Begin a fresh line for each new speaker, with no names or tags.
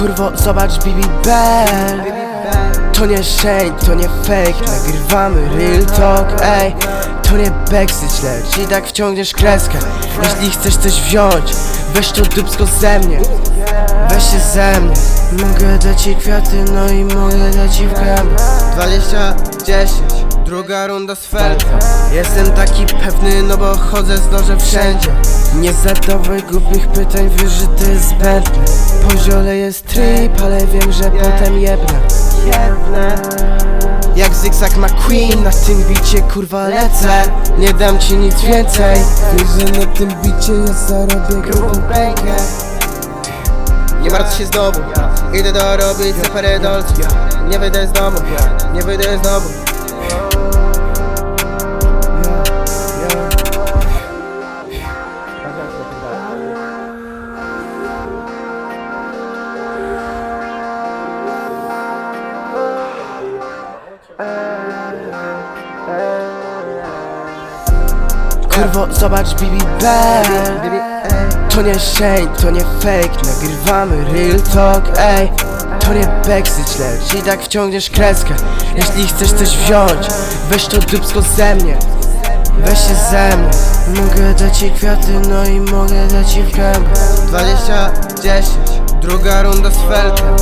Kurwo, zobacz Bibi Bell. To nie shade, to nie fake. Nagrywamy real talk, ej. To nie backstage, lecz i tak wciągniesz kreskę. Jeśli chcesz coś wziąć Weź to dupsko ze mnie. Weź się ze mnie. Mogę dać ci kwiaty, no i mogę dać ci w gębę. 20, 10 Druga runda z felka Jestem taki pewny, no bo chodzę z nożem wszędzie. Nie zadawaj głupich pytań, wiesz, że to jest zbędne Poziole jest trip, ale wiem, że potem jebnę. Jebnę. Jak zygzak McQueen na tym bicie kurwa lecę. Nie dam ci nic więcej. Wiesz, że na tym bicie ja zarobię grubą pękę. Nie martw się znowu. Idę dorobić te parę dolców Nie wyjdę z domu. Nie wyjdę z domu Kurwo, zobacz Bell To nie shade, to nie fake. Nagrywamy real talk, ej. To nie backstage, lecz i tak wciągniesz kreskę Jeśli chcesz coś wziąć. Weź to dupsko ze mnie. Weź się ze mnie. Mogę dać ci kwiaty, no i mogę dać ci w gębę. 20, 10 Druga runda z felkiem